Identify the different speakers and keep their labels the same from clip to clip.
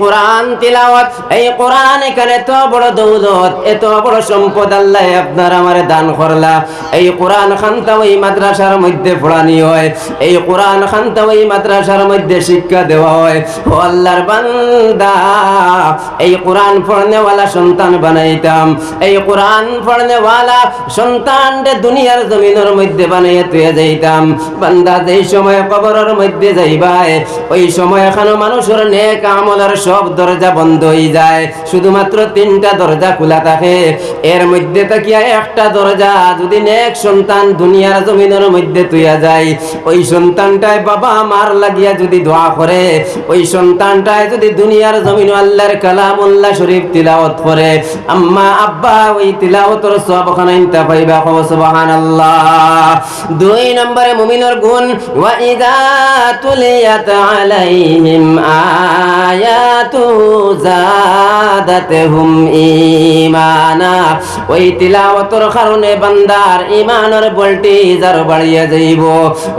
Speaker 1: কোরআন তিলাওয়াত, এই কোরআন এখানে এত বড় দৌলত, এত বড় সম্পদ আল্লাহ আপনার আমার দান করলা। এই কোরআন খান্তা ওই মাদ্রাসার মধ্যে পড়ানি হয়, এই কোরআন খান্তা ওই মাদ্রাসার মধ্যে শিক্ষা দেওয়া হয়। ও আল্লাহর বান্দা, এই কোরআন পড়নেওয়ালা সন্তান বানাইতাম, এই কোরআন পড়নেওয়ালা সন্তান দুনিয়ার জমিনের মধ্যে বানাইয়া তুই যাইতাম। বান্দা যেই সময় কবরের মধ্যে যাইবাই ওই সময় এখানে মানুষের নেক আমলের সব দরজা বন্ধ হয়ে যায়। শুধুমাত্র তিনটা দরজা খোলা থাকে। এর মধ্যে তাকিয়া একটা দরজা যদি নেক সন্তান দুনিয়ার জমিনের মধ্যে তুইয়া যায়, ওই সন্তানটায় বাবা মার লাগিয়া যদি দোয়া করে, ওই সন্তানটায় যদি দুনিয়ার জমিন আল্লাহর কালামুল্লাহ শরীফ তিলাওয়াত করে, আম্মা, আব্বা, ওই তিলাওয়াতর সব ওখানে ইনতা পাইবা কও, সুবহানাল্লাহ। দুই নম্বরে মুমিনের গুণ, ওয়া ইযা তুলিয়াত আলাইহিম আয়াতু। জাদাতহুম ঈমানা। ওই তিলাওয়াতর কারণে বান্দার ঈমানের ভোল্টেজ আর বাড়িয়ে যাইব।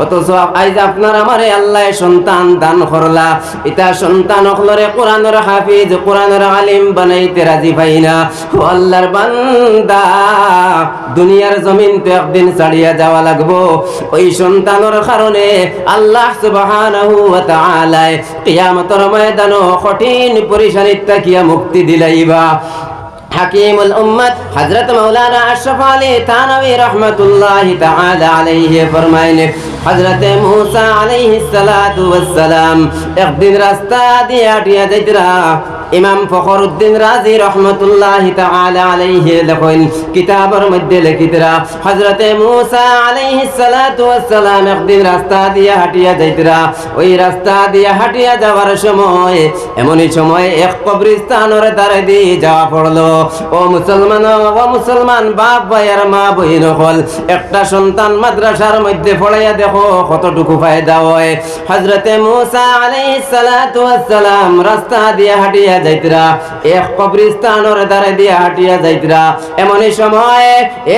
Speaker 1: অথচ আইজ আপনার আল্লাহ সন্তান দান করলা। এটা সন্তান কোরআনের হাফিজ, কোরআনের আলিম বানাইতে রাজি পাই না। ও আল্লাহর বান্দা, দুনিয়ার জমিন তো একদিন ছাড়িয়া যাওয়া লাগবো। ওই সন্তানের কারণে আল্লাহ সুবহানাহু ওয়া তাআলা কিয়ামতের ময়দানে কঠিন কঠিন পরিশানিত তাকিয়া মুক্তি দিলাইবা। হাকিমুল উম্মত হযরত মাওলানা আশরাফ আলী থানভী রহমাতুল্লাহি তাআলা আলাইহি ফরমাইলে হযরত মূসা আলাইহিস সালাতু ওয়াস সালাম, একদিন রাস্তা দিয়ে হাঁটিয়া যাইতরা ইমাম ফখর উদ্দিন রাজি রহমতুল্লাহ তাআলা আলাইহি লেখেন, কিতাবের মধ্যে লিখিতরা, হযরতে মূসা আলাইহি সালাতু ওয়াসসালাম একদিন রাস্তা দিয়া হাঁটিয়া যাইতরা। ওই রাস্তা দিয়া হাঁটিয়া যাওয়ার সময়, এমনই সময় এক কবরস্থানের দ্বারে দিয়ে যাওয়া পড়ল। ও মুসলমান ও মুসলমান, বাপ ভাইয়ার মা বহিন হল। একটা সন্তান মাদ্রাসার মধ্যে পড়াইয়া দেখো কতটুকু ফায়দা হয়। হযরতে মূসা আলাইহিস সালাতু ওয়াসসালাম রাস্তা দিয়ে হাঁটিয়া যাইতরা, এক কবরস্থানের দ্বারে দিয়ে হাঁটিয়া যাইতরা। এমনই সময়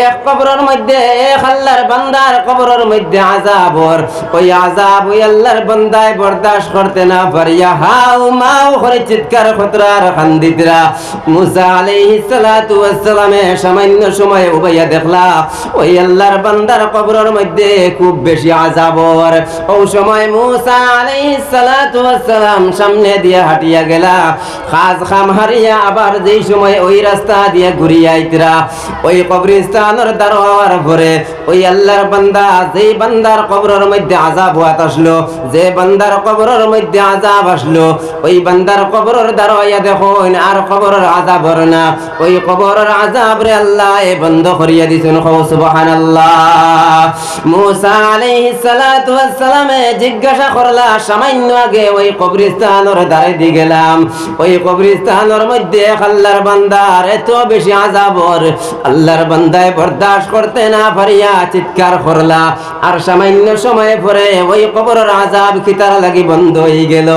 Speaker 1: এক কবরের মধ্যে, এক আল্লাহর বান্দার কবরের মধ্যে আযাবর ওই আযাব ওই আল্লাহর বান্দায় বরদাস্ত করতে না পারিয়া হাউ মাউ করে চিৎকার খতরার খান্দিতরা মুসা আলাইহিস সালাতু ওয়াসসালামে সামান্য সময় উবাইয়া দেখলা, ওই আল্লাহর বান্দার কবরের মধ্যে খুব বেশি আযাবর ওই সময় মুসা আলাইহিস সালাতু ওয়াসসালাম সামনে দিয়ে হাঁটিয়া গেলা। খাজ খাম হারিয়া আবার যেই সময় ওই রাস্তা দিয়ে ঘুরিয়া আইতরা, ওই কবরস্থানের দ্বার পরে ওই আল্লাহর বান্দা, যেই বান্দার কবরের মধ্যে আযাব হাত আসলো, যে বান্দার কবরের মধ্যে আযাব আসলো, ওই বান্দার কবরের দ্বার হইয়া দেখো আর কবরের আযাব না। ওই কবরের আযাব রে আল্লাহ এ বন্ধ করিয়া দিছেন, কও সুবহানাল্লাহ। মুসা আলাইহিস সালাতু ওয়াস সালামে জিজ্ঞাসা করলা, সামান্য আগে ওই কবরস্থানের দ্বারে দি গেলাম, ওই কবরস্থানের মধ্যে আল্লাহর বান্দার এত বেশি আযাবর। আল্লাহর বান্দায় বরদাস্ত করতে না পারিয়া চিৎকার করলা। আর সামান্য সময় পরে ওই কবরের আযাব খিতার লাগি বন্ধ হয়ে গেল।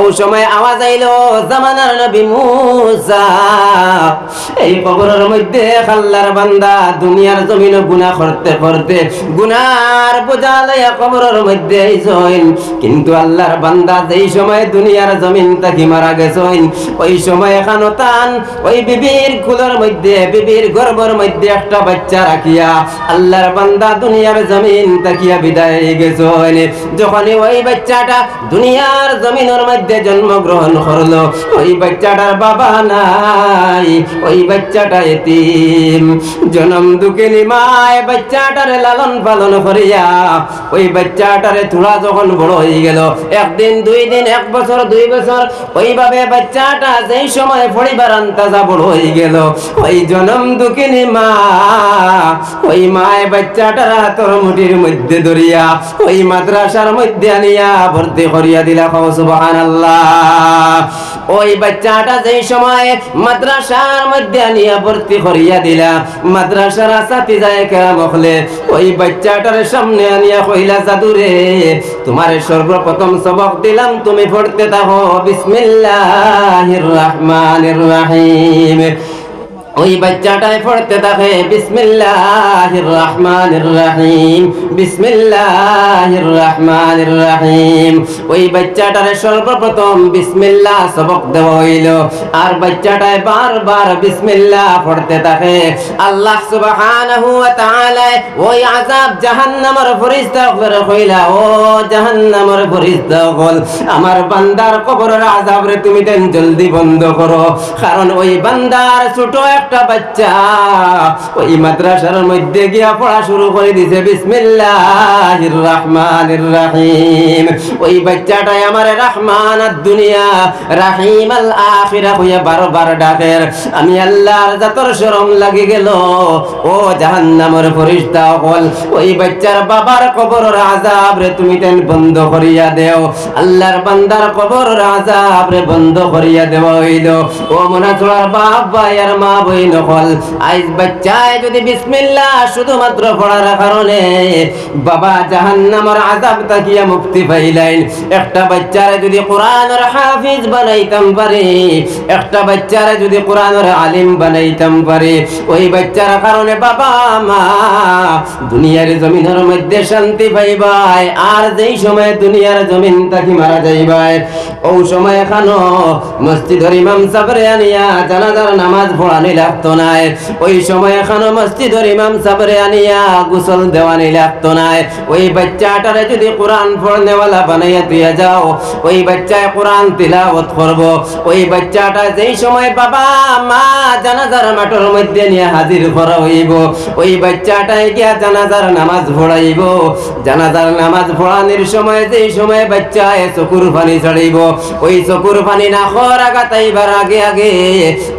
Speaker 1: ওই সময় আওয়াজ আইলো, জামানার নবী মুসা এই কবরের মধ্যে আল্লাহর বান্দা দুনিয়ার জমিন গুনাহ করতে করতে গুনার বোঝা লইয়া কবরের মধ্যে আইসইন কিন্তু আল্লাহর বান্দা যেই সময় দুনিয়ার জমিন তাকি মারা গেছইন ওই সময় এখানো তান, ওই বিবির কুলের মধ্যে, বিবির গর্ভের মধ্যে একটা বাচ্চা রাখিয়া আল্লাহর বান্দা দুনিয়ার জমিন তাকিয়া বিদায় গেছইন যখনই ওই বাচ্চাটা দুনিয়ার জমিনের মধ্যে জন্মগ্রহণ করল, ওই বাচ্চাটার বাবা নাই, ওই বাচ্চাটা এতিম। জনম দুঃখিনী মায়, বাচ্চাটারে লালন পালন করিয়া ওই বাচ্চাটারে থোড়া যখন বড় হয়ে গেল, একদিন, দুই দিন, এক বছর, দুই বছর, ওইভাবে বাচ্চাটা যেই সময় পরিবার আন্তাজা বড় হয়ে গেল। ওই জনম দুঃখিনী মা, ওই মায়, বাচ্চাটার হাতর মুঠির মধ্যে ধরিয়া ওই মাদ্রাসার মধ্যে আনিয়া ভর্তি করিয়া দিলা কও, সুবহানাল্লাহ। ওই বাচ্চাটা যেই সময় মাদ্রাসার মধ্যে নিয়ে ভর্তি করিয়া দিলা, মাদ্রাসার আসাতি যায় কেরা বখলে ওই বাচ্চাটার সামনে আনিয়া কইলা জাদুরে, তোমার সর্বপ্রথম সবক দিলাম, তুমি পড়তে থাকো, বিসমিল্লাহির রহমানির রহিম। ওই বাচ্চাটাই পড়তে থাকে বিসমিল্লাহির রহমানির রহিম বিসমিল্লাহির রহমানির রহিম ওই বাচ্চাটারে সর্বপ্রথম বিসমিল্লাহ সবক দেওয়া হইল। আর বাচ্চাটায় বারবার বিসমিল্লাহ পড়তে থাকে। আল্লাহ সুবহানাহু ওয়া তাআলা ওই আযাব জাহান্নামের ফেরেশতা করে কইলা, ও জাহান্নামের ফেরেশতা বল, আমার বান্দার কবরের আযাব রে তুমি দেন জলদি বন্ধ করো। কারণ ওই বান্দার ছোট একটা বাচ্চা। ওই মাদ্রাসার মধ্যে গিয়া পড়া শুরু করে দিছে, বিসমিল্লাহির রহমানির রহিম। ওই বাচ্চাটাই আমার রহমান আর দুনিয়া, রাহিম আল আখিরা হইয়া বারবার ডাকের আমি আল্লাহর জাতর শরম লাগি গেল। ও জাহান্নামের ফরিস্তা হল ওই বাচ্চার বাবার কবরের আযাব রে তুমি তেন বন্ধ করিয়া দেও। আল্লাহর বান্দার কবরের আযাব রে বন্ধ করিয়া হইল। ও মনে বাপ, ভাই আর মা বই আইজ বাচ্চায় যদি শুধুমাত্র পড়ার কারণে বাবা তাকিয়া মুক্তি পাইলেন। একটা বাচ্চারে যদি হাফিজ বানাইতাম পারে, একটা বাচ্চারে যদি কোরআনের আলিম বানাইতাম পারে, ওই বাচ্চার কারণে বাবা, মা, দুনিয়ার জমিনের মধ্যে শান্তি পাইবাই, আর যেই সময় দুনিয়ার জমিন তাকি মারা যাইবাই ও সময় এখানো মসজিদের ইমাম সাবরে আনিয়া জানাজার নামাজ পড়ানি লাগতো নাই। ওই সময় এখানো মসজিদের ইমাম সাবরে আনিয়া গোসল দেওয়ানি লাগতো নাই। ওই বাচ্চাটারে যদি কোরআন পড়নেওয়ালা বানাইয়া দিয়া যাও, ওই বাচ্চায় কোরআন তিলাওয়াত করব। ওই বাচ্চাটা যেই সময় বাবা, মা জানাজার মাঠের মধ্যে নিয়ে হাজির করা হইব, ওই বাচ্চাটাই গিয়া জানাজার নামাজ পড়াইব। জানাজার নামাজ পড়ানির সময় যেই সময় বাচ্চায় চকুর পানি চড়াইব ওই চকুর পানি না আগাতাইবার আগে আগে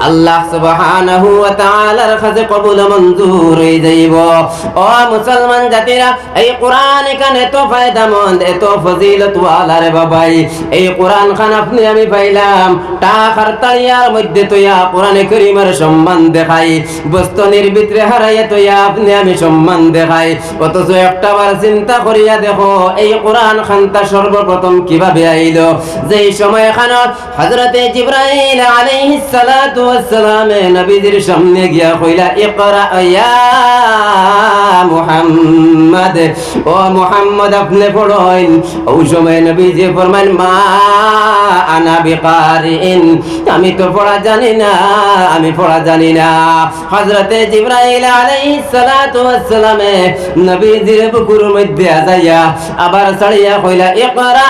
Speaker 1: আল্লাহ সুবহানাহু ওয়া তাআলার কাছে কবুল মঞ্জুর যাইব। ও মুসলমান জাতিরা, এই এখানে ফায়দামন্দ, এত ফজিলত ওয়ালা রে বাবাই। এই খান আপনি আমি পাইলাম তালিয়ার মধ্যে সম্মান দেখাই। বস্তনের ভিতরে হারাইয়া আপনি আমি সম্মান দেখাই। অথচ একটা বার চিন্তা করিয়া দেখো, এই কোরআন খানটা সর্বপ্রথম কীভাবে আইল? সময় খান হযরতে জিবরাইল আলাইহিস সালাতু সামনে গিয়া কইলা, ইকরা মুহাম্মদ, ও মুহাম্মদ, আপনি ওই সময় ফরমান মা আনা বিকারিন, আমি তো পড়া জানি না, আমি পড়া জানি না। হযরতে জিবরাইল আলাইহিস সালাতু ওয়াস সালাম নবীজির বুকুর মধ্যে আজাইয়া আবার ছাড়িয়া কইলা, ইকরা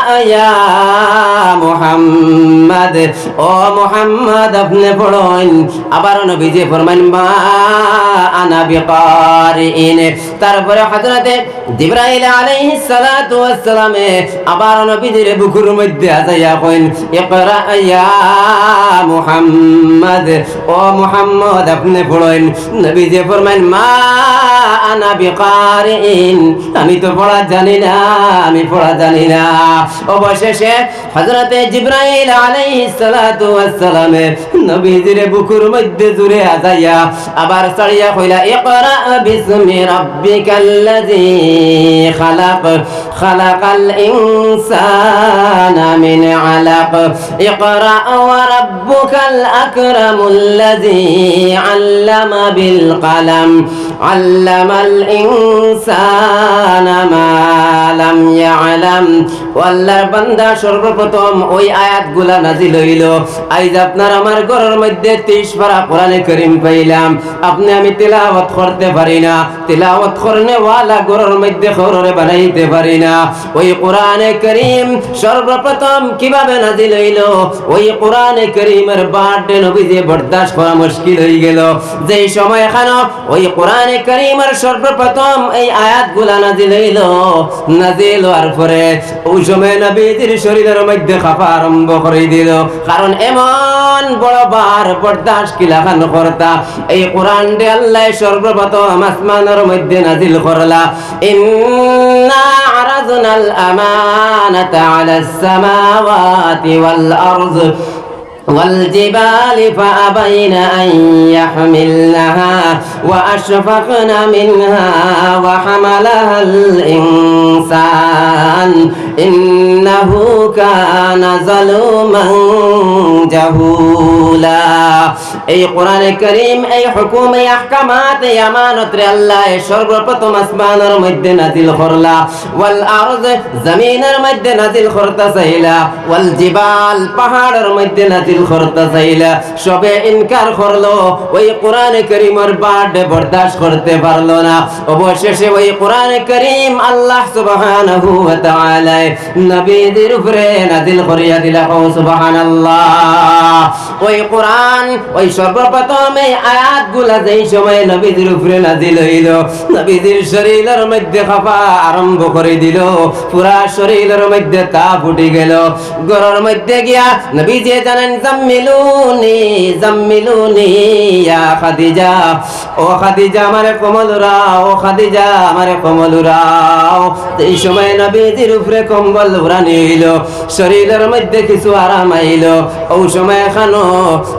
Speaker 1: মুহাম্মদ ও মোহাম্মদ আপনি পড়েন। আবার নবীজি ফরমান মা আনা বিকারিন। তারপরে হযরতে জিবরাইল আলাইহিস সালাতু ওয়াস সালাম আবার নবীজির বুকুর মধ্যে আজাইয়া কইন ইকরা ইয়া মুহাম্মদ, ও মুহাম্মদ, আপনি পড়েন। নবীজি ফরমান মা আনা বিকারিন আমি তো পড়া জানি না, আমি পড়া জানি না। অবশেষে হযরতে জিবরাইল আলাইহিস সালাতু ওয়াস সালাম নবীজির বুকুর মধ্যে জুড়ে আজাইয়া আবার সাড়িয়া কইলা, ইকরা বিসমি ربك الذي خلق خلق الإنسان من علق. اقرأ وربك الأكرم الذي علم بالقلم. আল্লামাল ইনসানা মা লাম ইয়ালাম। আল্লাহর বান্দা সর্বপ্রথম ওই আয়াতগুলা নাজিল হইল। আইজ আপনার আমার ঘরের মধ্যে 30 পারা কোরআনে করিম পাইলাম। আপনি আমি তেলাওয়াত করতে পারি না। তেলাওয়াত করনে ওয়ালা ঘরের মধ্যে খররে বানাইতে পারি না। ওই কোরআনে করিম সর্বপ্রথম কীভাবে নাজিল হইল? ওই কোরআনে করিমের বার্থডে নবীজি বরদাস্ত করা মুশকিল হয়ে গেল। যেই সময় এখানে ওই কোরআনে করিমের সর্বপ্রথম এই আয়াতগুলা নাজিল হইল। নাজিল হওয়ার পরে ওই সময় নবীজির শরীরের মধ্যে খাফা আরম্ভ করে দিল। কারণ এমন বড় বার বরদাস্ত কিলাখান করতা, এই কোরআন দে আল্লাহ সর্বপ্রথম আসমানের মধ্যে নাজিল করলা। ইন্না আরাজনাল আমানাতা আলাস সামাওয়াতি ওয়াল আরদ والجبال فأبين أن يحملنها وأشفقن منها وحملها الإنسان إنه كان ظلوما جهولا এই কোরআনে করিম এই হুকুম এই আহকামাত এই আমানত রে আল্লাহ সর্বপ্রথম আসমানের মধ্যে নাজিল করলা ওয়াল আরজ জমিনের মধ্যে নাজিল করতে চাইলা ওয়াল জিবাল পাহাড়ের মধ্যে নাজিল করতে চাইলা সবে ইনকার করল, ওই করতে পারল না। অবশেষে ওই করিম আল্লাহ শরীরের মধ্যে খাফা আরম্ভ করে দিল, পুরা শরীরের মধ্যে তা ফুটে গেল। গরর মধ্যে গিয়া নবী যে জানেন জাম্মিলুনি জাম্মিলুনি, ইয়া খাদিজা। ও খাদিজা আমারে কমলুরা, ও খাদিজা আমারে কমলুরাও এই সময় নবীজির উপরে কম্বল উড়ানি হইল শরীরের মধ্যে কিছু আরাম আইল। ও সময় খানো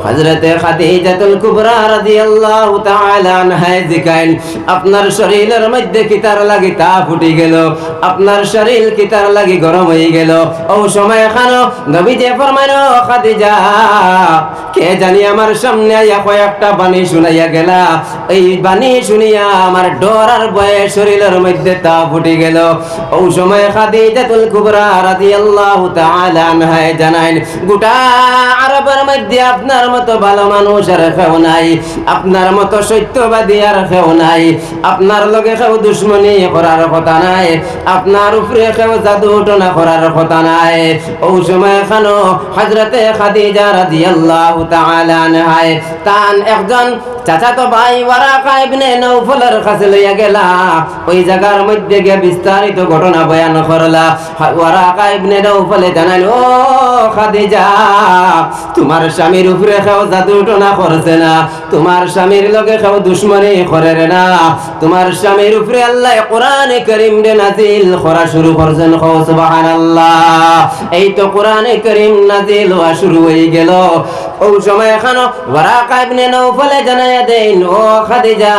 Speaker 1: হযরতে খাদিজাতুল কুবরা রাদিয়াল্লাহু তাআলা আনহা জিকাইন। আপনার শরীরের মধ্যে কিতার লাগি তা ফুটি গেল? আপনার শরীর কিতার লাগি গরম হয়ে গেল? ও সময় খানো নবী যে ফরমানো খাদিজা কে জানি আমার সামনে আইয়া কয়েকটা বাণী শুনাইয়া গেলা। এই বাণী শুনিয়া আমার ডর আর ভয়ে শরীরের মধ্যে তা ফুটে গেল। ও সময় খাদিজাতুল কুবরা রাদিয়াল্লাহু তাআলা আনহা জানাইন গোটা আরবের মধ্যে আপনার মতো ভালো মানুষ আর কেউ নাই। আপনার মতো সত্যবাদী আর কেউ নাই। আপনার লগে কেউ দুশ্মনী করার কথা নাই। আপনার উপরে কেউ জাদু টনা করার কথা নাই। ও সময় খানো হজরতে খাদিজা বিস্তারিত ঘটনা বয়ান করলা। নৌফলে ও খাদিজা, তোমার স্বামীর উপরে কেউ জাদু করছে না। তোমার স্বামীর লগে কেউ দুশ্মনী করে না। তোমার স্বামীর উপরে আল্লাহ কোরআনে করিম রে নাজিল করা শুরু করছেন। এই তো কোরআনে করিম নাজিল হওয়া শুরু হয়ে গেল। ও সময় এখানো ওয়ারাকা ইবনে নৌফলে জানাইয়া দেন ও খাদিজা,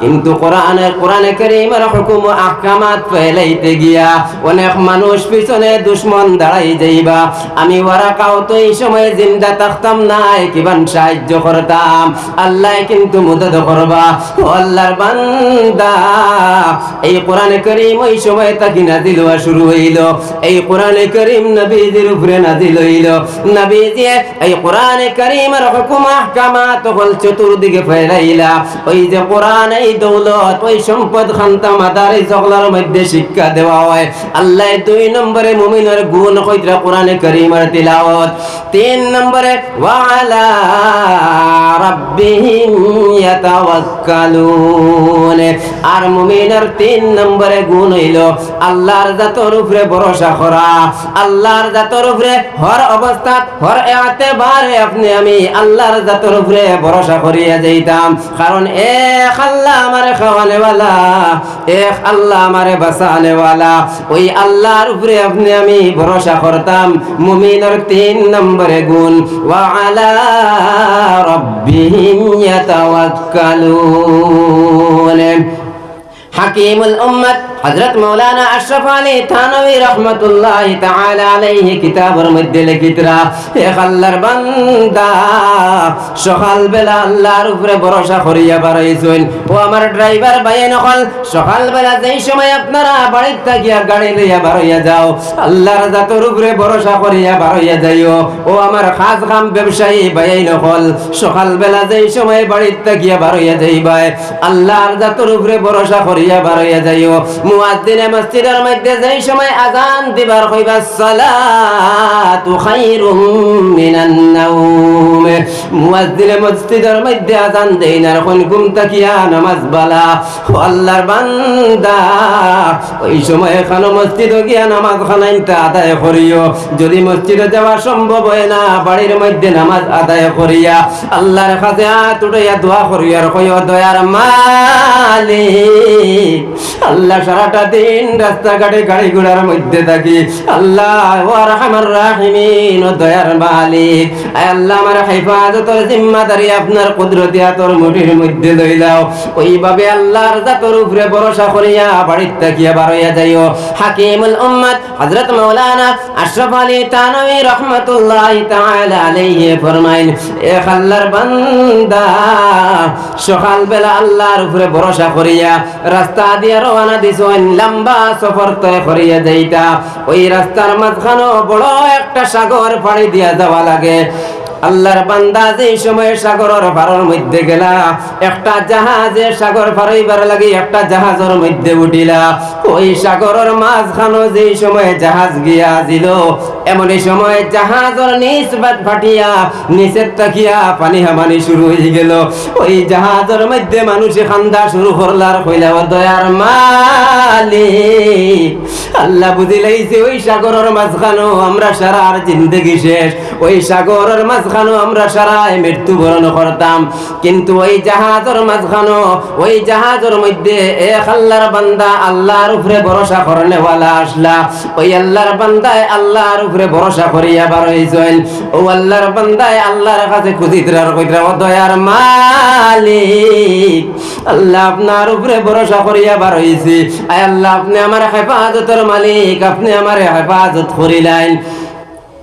Speaker 1: কিন্তু কোরআনে কোরআনে করিমের হুকুম আহকামাত ফেলাইতে গিয়া অনেক মানুষ পিছনে দুশ্মন দাঁড়াই যাইবা। আমি ওয়ারাকাও তো এই সময় জিন্দা থাকতাম নাই কিবান সাহায্য করতাম। আল্লাহ কিন্তু মদত করবা। ও আল্লাহর বান্দা, এই কোরআনে করিম ওই সময় তাকি নাজিল হওয়া শুরু হইল। এই কোরআনে করিম নবীজির উপরে নাজিল হইল। নবীজি এই কোরআনে করিমের হুকুম আহকামাত হল চতুর্দিকে ফেলাইলা ওই যে কোরআন, এই দৌলত, ওই সম্পদ খান্তা মাদারি সকলের মধ্যে শিক্ষা দেওয়া হয়। আল্লাহ দুই নম্বরে মুমিনের গুণ কইরা কোরআনে করিমের তিলাওয়াত। তিন নম্বরে, ওয়ালা রাব্বিহিম ইয়াতাওয়াক্কালুন। আর মুমিনের তিন নম্বরে গুণ হইল, আল্লাহর জাতর উপরে ভরসা করা। আল্লাহর জাতর উপরে হর অবস্থাত আপনি আমি ভরসা এক আল্লাহ এক আল্লাহ ওই আপনি আমি করতাম। মুমিনের তিন নম্বরে গুণ ওয়া আলা হাকিমুল উম্মত হযরত মাওলানা আশরাফ আলী থানভী রাহমাতুল্লাহ তাআলা আলাইহি কিতাবের মধ্যে লিখিতরা হে আল্লাহর বান্দা সকাল বেলা আল্লাহর উপরে ভরসা করিয়া বাড়াইছেন। ও আমার ড্রাইভার ভাই নকল সকাল বেলা যেই সময় আপনারা বাড়ির থাকিয়া গাড়ি লইয়া বাড়াইয়া যাও, আল্লাহর জাতর উপরে ভরসা করিয়া বাড়াইয়া যাইও। ও আমার খাস খাম ব্যবসায়ী ভাই নকল সকাল বেলা যেই সময় বাড়ির থাকিয়া বাড়াইয়া যাইবাই আল্লাহর জাতর উপরে ভরসা করিয়া বাড়াইয়া যাইও। মুয়াজ্জিনে মসজিদের মধ্যে যেই সময় আজান দিবার সালাতু মিনান মুয়াজ্জিনে মসজিদের মধ্যে আজান দেই না এখন ঘুম তাকিয়া নামাজ বালা। আল্লাহর বান্দা, ওই সময় মসজিদে গিয়া নামাজ আদায় করিও। যদি মসজিদে যাওয়া সম্ভব হয় না, বাড়ির মধ্যে নামাজ আদায় করিয়া আল্লাহর কাছে হাত দোয়া করিয়া কইও, দয়ার মালিক, আল্লাহ সারা সারাটা দিন রাস্তাঘাটে গাড়ি ঘোড়ার মধ্যে থাকি। আল্লাহ রহমান দয়ার মালিক। আল্লাহ, আমার হেফাজতর জিম্মাদারি আপনার কুদরতি হাতর মুঠির মধ্যে লইলাও ওইভাবে আল্লাহর জাতর উপরে ভরসা করিয়া বাড়ির তাকিয়া বারইয়া যাইও। হাকিমুল উম্মত হযরত মাওলানা আশরাফ আলী তানভী রহমাতুল্লাহি তাআলা আলাইহি ফরমাইন, এ আল্লাহর বান্দা সকাল বেলা আল্লাহর উপরে ভরসা করিয়া রাস্তা দিয়া রওনা দিছেন লম্বা সফর তয় করিয়া যাইতা ওই রাস্তার মাঝখানো বড় একটা সাগর পাড়ি দিয়া যাওয়া লাগে। আল্লাহর বান্দা যে সময় সাগরের পারের মধ্যে গেলা, একটা জাহাজে সাগর পারাইবার লাগে একটা জাহাজের মধ্যে উঠিলা। ওই সাগরের মাঝখানো যে সময় জাহাজ গিয়া দিল এমন সময় জাহাজের নিচ বাদ ফাটিয়া, নিচের তাকিয়া পানি হামানি শুরু হয়ে গেল। ওই জাহাজের মধ্যে মানুষে খান্দা শুরু করলার কইলা দয়ার মালিক, আল্লাহ বুঝিলাইছে ওই সাগরের মাঝখানো আমরা সারা আর জিন্দগি শেষ। ওই সাগরের মাঝখানো আমরা সারাই মৃত্যুবরণ করতাম। কিন্তু ওই জাহাজের মাঝখানো ওই জাহাজের মধ্যে এক আল্লাহর বান্দা আল্লাহর উপরে ভরসা করনেওয়ালা আসলা। ওই আল্লাহর বান্দায় আল্লাহর উপরে ভরসা করিয়া বার হইছেন। ও আল্লাহর বান্দায় আল্লাহর কাছে খুঁজিতরার কইতরা ও দয়ার মালিক, আল্লাহ আপনার উপরে ভরসা করিয়া বার হইছি। আয় আল্লাহ, আপনি আমার হেফাজতের মালিক, আপনি আমার হেফাজত করিলেন।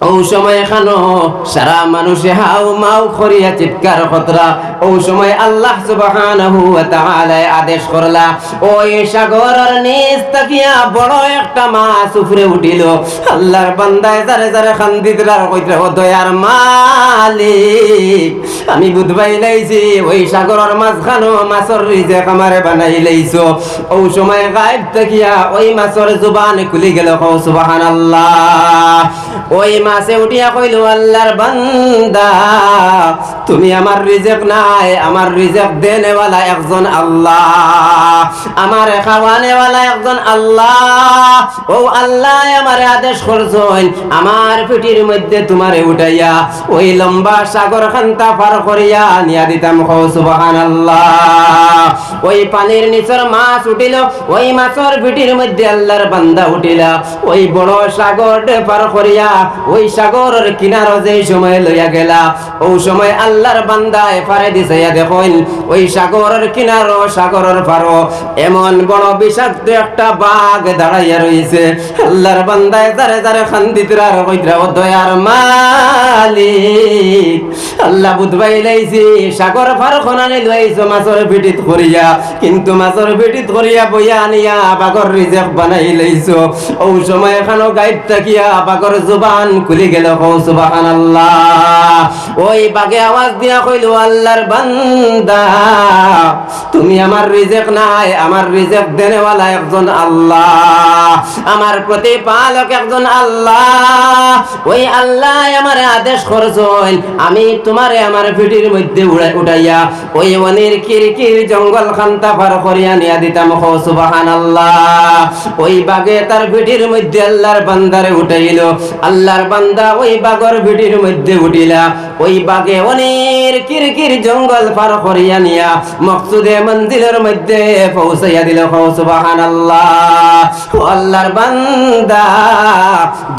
Speaker 1: ও সময় খানো, সারা মানুষে হাউ মাউ করিয়া চিৎকার খতরা ও সময় আল্লাহ সুবহানাহু আদেশ করলা, ওই সাগরের নিচ তাকিয়া বড় একটা মাছ উপরে উঠিল। আল্লাহর বান্দায় যারে যারে খান্দিতরার কইতরা ও দয়ার মালিক, আমি বুধবাই লাইছি, ওই সাগরের মাঝখানো মাছের রিজেক আমারে বানাই লাইছো। ও সময় গায়েব তাকিয়া ওই মাছের জুবান খুলি গেল সুবহানাল্লাহ। ওই মাসে উঠিয়া কইল, আল্লাহর বান্দা, তুমি আমার রিজেক নাই, আমার রিজেক দেনেওয়ালা একজন আল্লাহ। আমার খাওয়ানেওয়ালা একজন আল্লাহ। ও আল্লাহ, আমার আদেশ করছেন আমার পিঠির মধ্যে তোমারে উঠাইয়া ওই লম্বা সাগর খান্তা পার করিয়া নিয়া দিতাম। কও, সুবহানাল্লাহ। ওই পানির নিচর মাছ উঠিল, ওই মাছের পিঠির মধ্যে আল্লাহর বান্দা উঠিলা। ওই বড় সাগর পার করিয়া ওই সাগরের কিনারো যে সময় লইয়া গেলা, ওই সময় আল্লাহর বান্দা এপারে দিছে দেখুন, ওই সাগরের কিনারো, সাগরের পারো, এমন বড় বিষাক্ত একটা বাঘ দাঁড়াইয়া রইছে। আল্লাহর বান্দায় যারে যারে খান্দিতরা কইতরা ও দয়ার মালিক। আল্লাহ বুধবাই লাইছি, সাগর পার খনানি লইছো মাছের পিটিত করিয়া। কিন্তু মাছের পিটিত করিয়া বইয়া আনিয়া বাগর রিজেক বানাই লাইছো। ও সময় এখানো গাইড তাকিয়া বাগর জুবান খুলি গেল ওই বাগে আওয়াজ দিয়া কইল আল্লাহর বান্দা, তুমি আমার রিজেক নাই, আমার রিজেক দেনেওয়ালা একজন আল্লাহ, আমার প্রতিপালক একজন আল্লাহ। ওই আল্লাহ আমার আদেশ করছেন, আমি তোমারে আমার পিঠির মধ্যে উড়াই উঠাইয়া ওই অনির কিরকির জঙ্গল খান্তা পার করিয়া নিয়া দিতাম কও সুবহানাল্লাহ। ওই বাগে তার পিঠির মধ্যে আল্লাহর বান্দারে উঠাইল, আল্লাহর বান্দা ওই বাগর ভিটির মধ্যে উঠিলা। ওই বাগে অনেক কিরকির জঙ্গল পার করিয়া নিয়া মকসুদে মন্দিরের মধ্যে পৌঁছাইয়া দিল। সুবহানাল্লাহ। ও আল্লাহর বান্দা,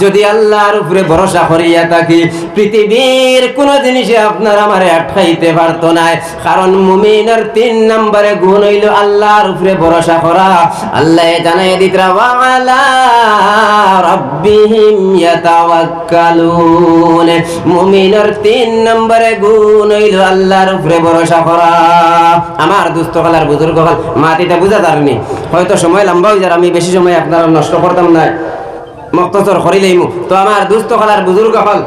Speaker 1: যদি আল্লাহর উপরে ভরসা করিয়া থাকি, পৃথিবীর কোন জিনিসে আপনার আমারে আটকাইতে পারতো না। কারণ মুমিনের তিন নম্বরে গুণ হইল আল্লাহর উপরে ভরসা করা। আল্লাহ জানাই দিতরা ওয়ালা রাব্বিহিম ইয়াতাওয়াক্কালুন মুমিনের তিন নম্বরে গুণ হইল আল্লাহর উপরে ভরসা করা। আমার দুস্থ কালার বুজুর্গ কাল মাটিটা বুঝা তারনি হয়তো সময় লম্বা হয়ে যার, আমি বেশি সময় আপনারা নষ্ট করতাম না। মক্তসর করিলেই তো আমার দুস্থ কালার বুজুর্গ হল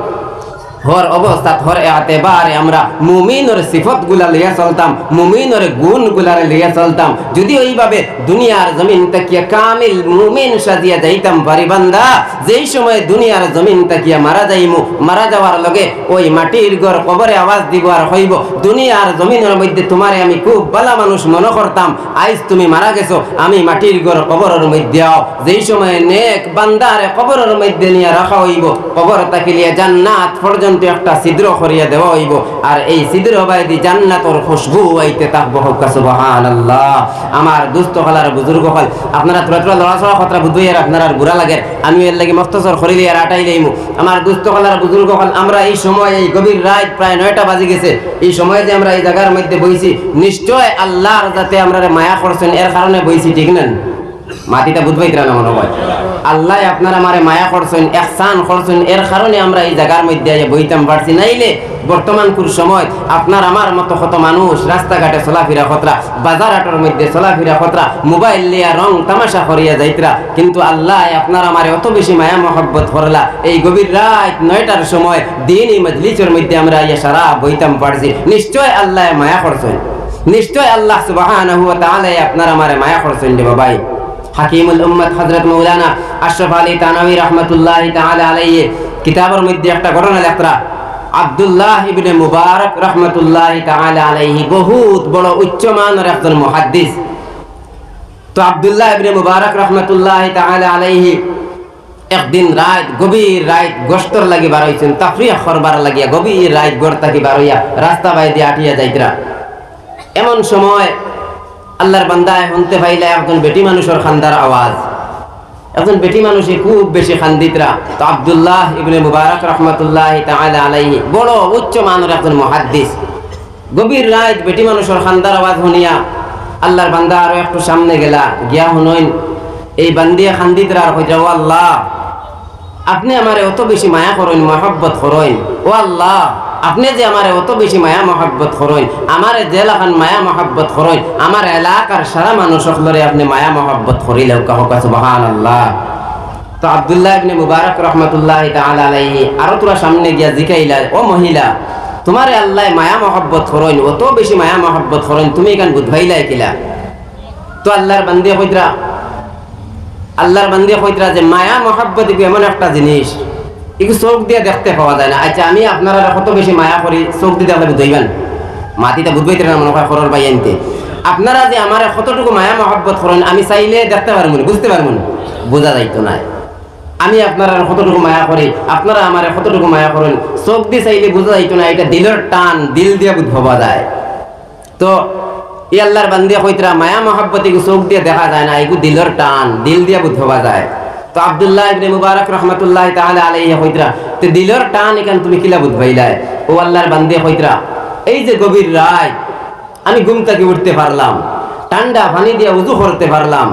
Speaker 1: হর অবস্থাত হর এতেবারে আমরা মুমিনের সিফতগুলা লিয়া চলতাম, মুমিনের গুণগুলা লিয়া চলতাম। যদি ওইভাবে দুনিয়ার জমিন তাকিয়া কামিল মুমিন সাজিয়া যাইতাম পারি বান্দা, যেই সময় দুনিয়ার জমিন তাকিয়া মারা যাইমু, মারা যাওয়ার লগে ওই মাটির ঘর কবরে আওয়াজ দিব আর হইব, দুনিয়ার জমিনের মধ্যে তোমারে আমি খুব বালা মানুষ মনে করতাম, আইজ তুমি মারা গেছো, আমি মাটির ঘর কবরের মধ্যে আও। যেই সময় নেক বান্দারে কবরের মধ্যে নিয়ে রাখা হইব, কবর তাকিলিয়া জান্নাত পর্যন্ত পর্যন্ত একটা ছিদ্র করিয়া দেওয়া হইব। আর এই ছিদ্র বাইদি জান্নাতর খুশবু আইতে থাকব হকা সুবহানাল্লাহ। আমার দুস্থ হলার বুজুর্গ হল আপনারা তুলা তুলা লড়াচড়া খতরা বুঝুই আর আপনার আর বুড়া লাগে। আমি এর লাগে মস্তসর করিলি আর আটাই লইমু। আমার দুস্থ হলার বুজুর্গ হল, আমরা এই সময় এই গভীর রাত প্রায় নয়টা বাজে গেছে। এই সময় যে আমরা এই জায়গার মধ্যে বইছি, নিশ্চয় আল্লাহর যাতে আমরা মায়া করছেন, এর কারণে বইছি, ঠিক না? মাটিটা বুঝবাই না মনে হয় আল্লাহ আপনার আমারে মায়া করছেন, এহসান করছেন, এর কারণে আমরা এই জায়গার মধ্যে বইতাম পারছি নাইলে বর্তমান কুর সময় আপনার আমার মতো কত মানুষ রাস্তাঘাটে চলাফেরা খতরা বাজার হাটের মধ্যে চলাফেরা খতরা মোবাইল লিয়া রং তামাশা করিয়া যাইতরা। কিন্তু আল্লাহ আপনার আমারে অত বেশি মায়া মহব্বত করলা। এই গভীর রাত নয়টার সময় দিন এই মজলিসের মধ্যে আমরা ইয়া সারা বইতাম পারছি। নিশ্চয় আল্লাহ মায়া করছেন। নিশ্চয় আল্লাহ তাআলা আপনার আমারে মায়া করছেন রে বাবাই। হাকিমুল উম্মত হযরত মাওলানা আশরাফ আলী তানভী রাহমাতুল্লাহি তাআলা আলাইহি। কিতাবের মধ্যে একটা ঘটনা লেখরা, আব্দুল্লাহ ইবনে মুবারক রহমতুল্লাহ তাআলা আলাইহি বহুত বড় উচ্চ মানের একজন মুহাদ্দিস। তো আব্দুল্লাহ ইবনে মুবারক রহমতুল্লাহ তাআলা আলাইহি একদিন রাত, গভীর রাত গোস্তর লাগি বার হইছেন, তাফরিয়া করবার লাগিয়া গভীর রাত গোর থাকি বার হইয়া রাস্তা বাইদি আটিয়া যাইতরা। এমন সময় আল্লাহর বান্দায় শুনতে পাইলে একজন বেটি মানুষের খান্দার আওয়াজ। একজন বেটি মানুষে খুব বেশি খান্দিতরা। তো আব্দুল্লাহ ইবনে মুবারক রহমতুল্লাহ তাআলা আলাইহি, বড় উচ্চ মানের একজন মুহাদ্দিস। গভীর রাত বেটি মানুষের খান্দার আওয়াজ শুনিয়া আল্লাহর বান্দা আরও একটু সামনে গেলা, গিয়া শুনইন, এই বান্দিয়া খান্দিতরা আর কইরা, ও আল্লাহ, আপনি আমারে অত বেশি মায়া করেন, মহব্বত করেন, ও আল্লাহ আপনি যে আমারে অত বেশি মায়া মহাব্বত করেন, আমারে যে লাখান মায়া মহাব্বত করেন, আমার এলাকার সারা মানুষ সকলরে আপনি মায়া মহাব্বত করিলেও কাহ কাছে মহান আল্লাহ তো আব্দুল্লাহ ইবনে মুবারক রহমতুল্লাহ তাআলা আলাইহি আরও তোরা সামনে গিয়া জিকাইলা, ও মহিলা, তোমারে আল্লাহ মায়া মহব্বত করেন, অত বেশি মায়া মহব্বত করেন, তুমি এখান বুধভাইলাই কিলা? তো আল্লাহর বান্দিয়া কইতরা আল্লাহর বান্দিয়া কইতরা যে মায়া মহাব্বত এমন একটা জিনিস এগুলো চোখ দিয়ে দেখতে পাওয়া যায় না। আচ্ছা আমি আপনারা কত বেশি মায়া করি, চোখ দিয়ে দেখলে বুঝাইবেন মাটিটা বুঝবাইতে না মনে হয় খরর বাই আনতে। আপনারা যে আমার কতটুকু মায়া মহাব্বত করেন, আমি চাইলে দেখতে পারব না, বুঝতে পারব না। বোঝা যাইতো না। আমি আপনারা কতটুকু মায়া করি, আপনারা আমার কতটুকু মায়া করেন, চোখ দিয়ে চাইলে বোঝা যাইতো না, এটা দিলের টান, দিল দিয়ে বুঝবা যায়। তো ই আল্লাহর বান্দিয়া কইতরা, মায়া মহাব্বত চোখ দিয়ে দেখা যায় না এগু দিলের টান, দিল দিয়ে বুঝবা যায়। তো আব্দুল্লাহ ইবনে মুবারক রহমতুল্লাহ তাআলা আলাইহি কইতরা তে দিলের টান এখান তুমি কিলা বুঝবাইলাই ও আল্লাহর বান্দিয়া কইতরা এই যে গভীর রাত আমি ঘুম থেকে উঠতে পারলাম, ঠান্ডা পানি দিয়ে উজু করতে পারলাম,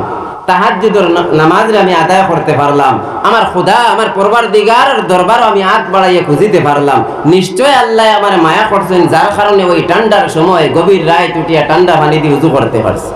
Speaker 1: তাহাজ্জুদের নামাজরে আমি আদায় করতে পারলাম, আমার খোদা, আমার পরবার দিগার দরবার আমি হাত বাড়াইয়ে খুঁজিতে পারলাম, নিশ্চয় আল্লাহ আমার মায়া করছেন, যার কারণে ওই ঠান্ডার সময় গভীর রায় উঠিয়া ঠান্ডা পানি দিয়ে উজু করতে পারছি।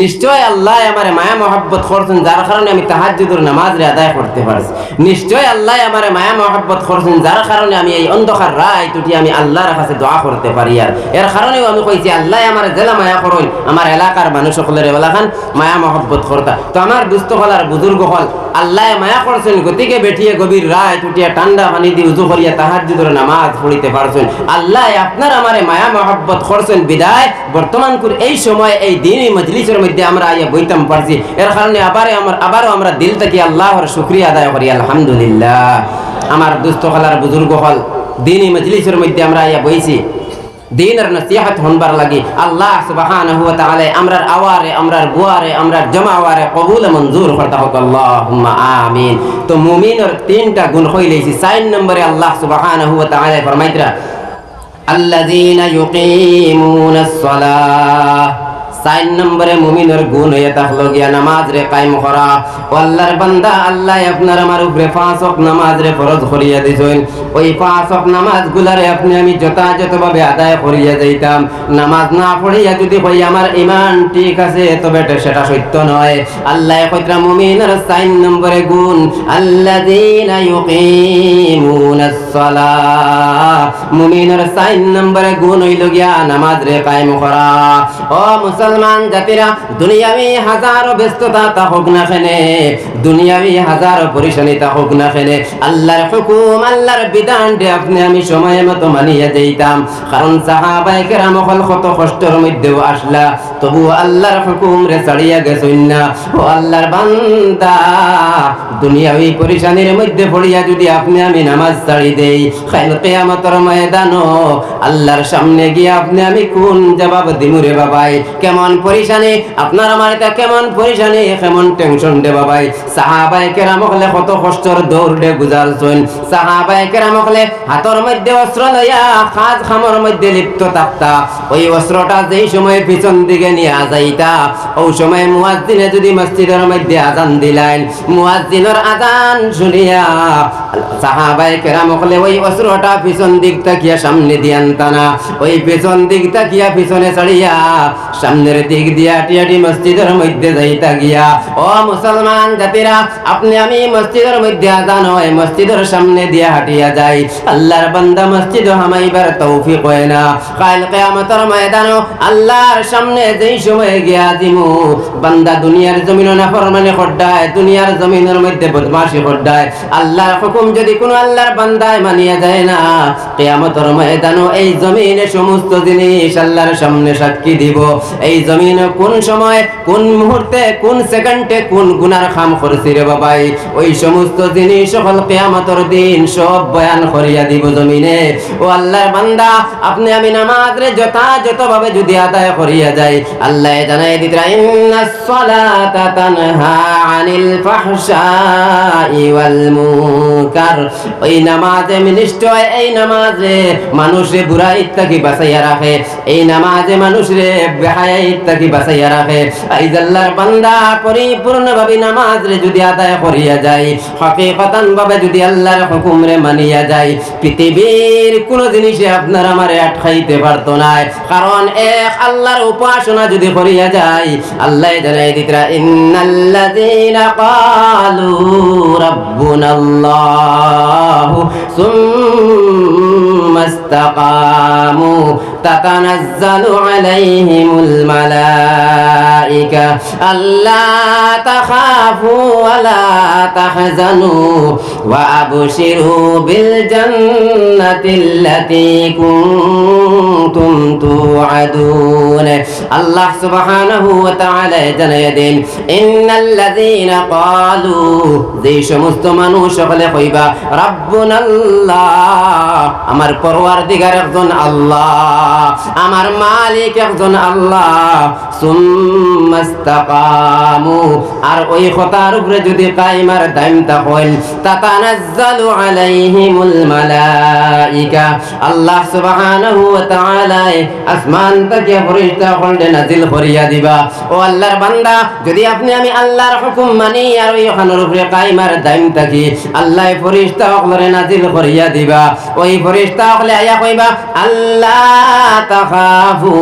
Speaker 1: নিশ্চয় আল্লাহ আমার মায়া মহাব্বত করছেন, যার কারণে আমি তাহাজ্জুদের নামাজরে আদায় করতে পারছি। নিশ্চয় আল্লাহ আমার মায়া মহাব্বত করছেন, যার কারণে আমি এই অন্ধকার রায় উঠি আমি আল্লাহর কাছে দোয়া করতে পারি আর। এর কারণেও আমি কইছি, আল্লাহ আমার জেলা মায়া করুন, আমার এলাকার মানুষ সকলের এলাকান মায়া মহব্বত করতা। তো আমার দুস্থ হলার বুজুর্গ হল, আল্লাহ মায়া করছেন, গতিকে বেঠিয়ে গভীর রায় উঠিয়া ঠান্ডা পানি দিয়ে উজু করিয়া তাহাজ্জুদের নামাজ পড়িতে পারছেন। আল্লাহ আপনার আমারে মায়া মহব্বত করছেন, বিদায়। বর্তমান এই সময় এই দিনই মজলিসের মধ্যে আমরা আইয়া বইতাম পারছি। এর কারণে আবার আমার আবারও আমরা দিল থেকে আল্লাহর শুক্রিয়া আদায় করি, আলহামদুলিল্লাহ। আমার দুস্থ হলার বুজুর্গ হল দিনই মজলিসের মধ্যে আমরা আইয়া বইছি। দিনের নসিহত হনবার লাগি। আল্লাহ সুবহানাহু ওয়া তাআলা আমরার আওয়ারে, আমরার বুয়ারে আমরার জমাওয়ারে কবুল মঞ্জুর করতে হোক। আল্লাহুম্মা আমিন। তো মুমিনের তিনটা গুণ হইলেছি চার নম্বরে আল্লাহ সুবহানাহু ওয়া তাআলা ফরমাইতরা, আল্লাযীনা চার নম্বরে মুমিনের গুণ হয়ে থাকল গিয়া নামাজ রে কায়েম করা। আল্লাহর বান্দা, আল্লাহ আপনার আমার উপরে পাঁচ ওয়াক্ত নামাজ রে ফরজ করিয়া দিছেন। ওই পাঁচ ওয়াক্ত নামাজ গুলারে আপনি আমি যথাযথভাবে আদায় করিয়া যাইতাম। নামাজ না পড়িয়া যদি হই আমার ইমান ঠিক আছে, তবে সেটা সত্য নয়। আল্লাহ কইত্রা মুমিনের চার নম্বরে গুণ, আল্লাযীনা সালাহ। মুমিনের চার নম্বরে গুণ হইল গিয়া নামাজ রে কায়েম করা। ও মুসলমান মুসলমান জাতিরা, দুনিয়াবি হাজারো ব্যস্ততা তা হোক না খেনে দুনিয়াবি হাজারো পরিশানি তা হোক না খেনে আল্লাহর হুকুম, আল্লাহর বিধান দে আপনি আমি সময় মতো মানিয়ে যাইতাম। কারণ সাহাবাই কেরাম হল কত কষ্টের মধ্যেও আসলা। তবু আল্লাহর হুকুম রে ছাড়িয়া গেছইন না। ও আল্লাহর বান্দা, দুনিয়াবি পরিশানির মধ্যে পড়িয়া যদি আপনি আমি নামাজ ছাড়ি দেই খাইল কেয়ামতর ময়দানো আল্লাহর সামনে গিয়ে আপনি আমি কোন জবাব দিমুরে বাবাই? কেমন পরিশানি? আপনার আমার এটা কেমন পরিশানি? কেমন টেনশন দে বাবাই। সাহাবাই কেরাম হলে কত কষ্টর দৌড় দে গুজারছুন সাহাবাই কেরাম হলে হাতর মধ্যে অস্ত্র লইয়া, খাজ খামর মধ্যে লিপ্ত থাকতা। ওই অস্ত্রটা যেই সময় পিছন দিকে নিয়ে যাইতা, ওই সময় মুয়াজ্জিনে যদি মসজিদের মধ্যে আজান দিলেন মুয়াজ্জিনের আজান শুনিয়া সাহাবাই কেরাম হলে ওই অস্ত্রটা পিছন দিক তাকিয়া সামনে দিয়ে আনতানা ওই পিছন দিক তাকিয়া পিছনে ছাড়িয়া সামনের দিক দিয়া টিয়াটি মসজিদের মধ্যে যাইতা গিয়া, ও মুসলমান জাতিরা, আপনি আমি মসজিদের মধ্যে আজান মসজিদের সামনে দিয়া হাঁটিয়া যাই। আল্লাহর বান্দা মসজিদ তৌফিক হয় না। কাল আল্লাহর সামনে যেই সময় গিয়া বান্দা দুনিয়ার জমিন দুনিয়ার জমিনের মধ্যে বদমাশি খড্ডায়। আল্লাহর হুকুম যদি কোনো আল্লাহর বান্দায় মানিয়া যায় না, কিয়ামতের ময়দানো এই জমিনে সমস্ত জিনিস আল্লাহর সামনে সাক্ষী দিব। এই জমিন কোন সময়, কোন মুহূর্তে, কোন সেকেন্ডে কোন গুনার খাম করছি রে বাবাই? ওই সমস্ত জিনিস সকল কিয়ামতের দিন সব বয়ান করিয়া দিব জমিনে। ও আল্লাহর বান্দা, আপনি আমি নামাজ রে যথাযথ ভাবে যদি আদায় করিয়া যাই, আল্লাহ জানাই দিতরা ইন্নাস সালাতা তানহা আনিল ফাহশাই ওয়াল ওই নামাজে নিশ্চয়, এই নামাজে মানুষে বুড়াই থাকি বাঁচাইয়া রাখে। এই নামাজে মানুষরে বেহায়াই থাকি বাঁচাইয়া রাখে। আইজ আল্লাহর বান্দা পরিপূর্ণ নামাজ রে যদি আদায় করিয়া যায় হকিকতান ভাবে যদি আল্লাহর হুকুম রে মানিয়া যায়, পৃথিবীর কোন জিনিসে আপনার আমারে আটকাইতে পারতো না। কারণ এক আল্লাহর উপাসনা যদি করিয়া যায়, আল্লাহ জানাই দিতরা ইন্নাল্লাযীনা ক্বালু রাব্বুনাল্লাহু সুম্মা ইসতাকামু মালাইকা আল্লাহ তাখাফু ওয়ালা তাহজানু ওয়া আবশিরু বিল জান্নাতিল্লাতী কুনতুম তুআদুন আল্লাহ সুবহানাহু ওয়া তাআলা জানায় দেন ইন্নাল্লাযীনা ক্বালু যে সমস্ত মানুষ সকলে কইবা রাব্বুনাল্লাহ আমার পরওয়ারদিগার একজন আল্লাহ, আমার মালিক একজন আল্লাহ সুম্মাস্তাকামু। আর ওই উপরে যদি কাইমার তাতানাজ্জালু আলাইহিমুল মালাইকা। আল্লাহ সুবহানাহু ওয়া তাআলা আসমান থেকে করিয়া দিবা। ও আল্লাহর বান্দা, যদি আপনি আমি আল্লাহর হুকুম মানি আর ওই ওখানের উপরে কাইমার দাইম থাকি আল্লাহ ফেরেশতা হলরে নাজিল করিয়া দিবা। ওই ফেরেশতা হলে আয়া কইবা আল্লাহ তাখাফু,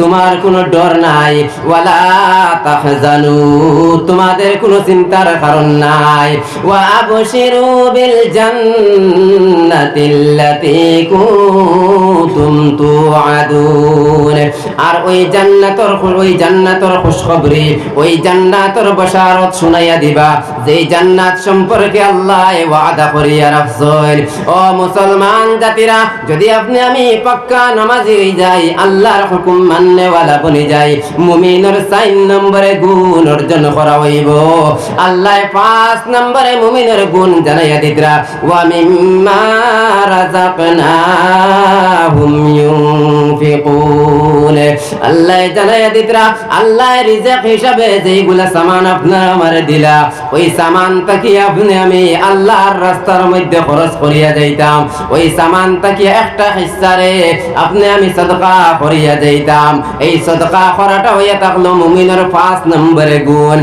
Speaker 1: তোমার কোনো ডর নাই। ওয়ালা তাহজানু, তোমাদের কোনো চিন্তার কারণ নাই। ওয়া আবশিরু বিল জান্নাতিল্লাতি কুনতুম তুআদুন। আর ওই জান্নাতর ওই জান্নাতর খুশখবরি, ওই জান্নাতর বশারত শুনাইয়া দিবা। যেই জান্নাত সম্পর্কে আল্লাহ ওয়াদা করিয়া রাখছেন। ও মুসলমান জাতিরা, যদি আপনি আমি পাক্কা নামাজি হয়ে যাই, আল্লাহর হুকুম মাননেওয়ালা বনে যাই, মুমিনের চার নম্বরে গুণ অর্জন করা হইব। আল্লাহ পাঁচ নম্বরে মুমিনের গুণ জানাইয়া দিতরা। ওয়া মিম্মা রাযাকনাহুম ইউনফিকুন। আল্লাহ জানাইয়া দিতরা। আল্লাহ রিজিক হিসাবে যেইগুলা সামান আপনারা আমারে দিলা, ওই সামান তাকি আপনি আমি আল্লাহর রাস্তার মধ্যে খরচ করিয়া যাইতাম। ওই সামান তাকি একটা হিসারে আপনি আমি সদকা করিয়া যাইতাম। এই সদকা করাটা হইয়া থাকল মুমিনের পাঁচ নম্বরে গুণ।